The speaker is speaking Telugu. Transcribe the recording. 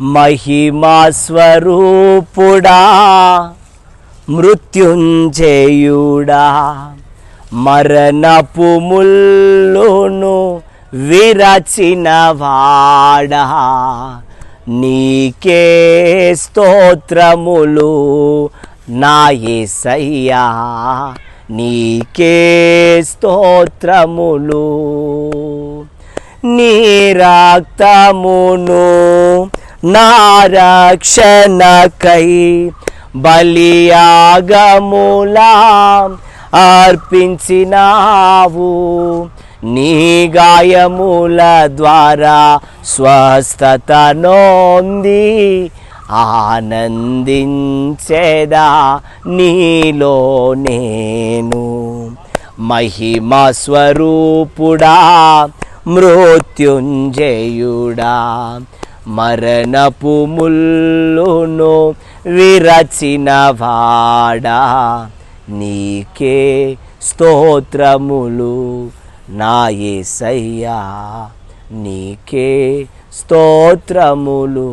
మహిమా స్వరూపుడా మృత్యుంజయుడా. మరణపు ముల్లును విరచిన వాడా. నీకే స్తోత్రములు నాయసయ్యా నీకే స్తోత్రములు. నీ రక్తమును నారక్షణకై బలియాగములా అర్పించినావు నీ గాయముల ద్వారా స్వస్థత నోంది ఆనందించేదా నీలో నేను మహిమ స్వరూపుడా మృత్యుంజయుడా మరణపు ముల్లును విరచిన వాడా. నీకే స్తోత్రములు నా యేసయ్యా నీకే స్తోత్రములు.